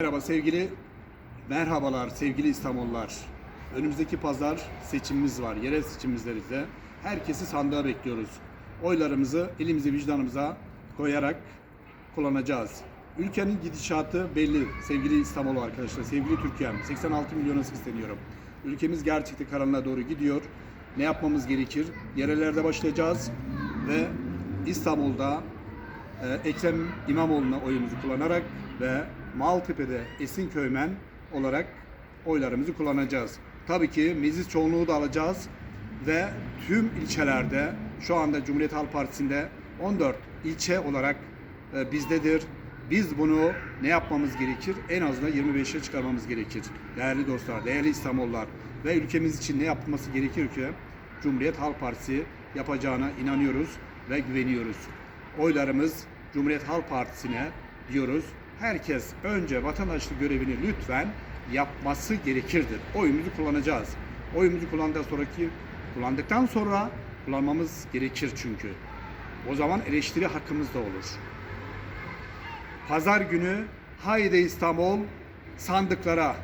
Merhaba sevgili merhabalar sevgili İstanbullular. Önümüzdeki pazar seçimimiz var. Yerel seçimimizde herkesi sandığa bekliyoruz. Oylarımızı elimize vicdanımıza koyarak kullanacağız. Ülkenin gidişatı belli sevgili İstanbul arkadaşlar, sevgili Türkiye'm. 86 milyona sesleniyorum. Ülkemiz gerçekten karanlığa doğru gidiyor. Ne yapmamız gerekir? Yerellerde başlayacağız ve İstanbul'da ee, Ekrem İmamoğlu'na oyumuzu kullanarak ve Maltepe'de Esinköy-Men olarak oylarımızı kullanacağız. Tabii ki meclis çoğunluğu da alacağız ve tüm ilçelerde şu anda Cumhuriyet Halk Partisi'nde 14 ilçe olarak e, bizdedir. Biz bunu ne yapmamız gerekir? En azından 25'e çıkarmamız gerekir. Değerli dostlar, değerli İstanbullular ve ülkemiz için ne yapılması gerekir ki? Cumhuriyet Halk Partisi yapacağına inanıyoruz ve güveniyoruz. Oylarımız Cumhuriyet Halk Partisi'ne diyoruz. Herkes önce vatandaşlık görevini lütfen yapması gerekirdir. Oyumuzu kullanacağız. Oyumuzu kullandıktan sonraki kullandıktan sonra kullanmamız gerekir çünkü. O zaman eleştiri hakkımız da olur. Pazar günü haydi İstanbul sandıklara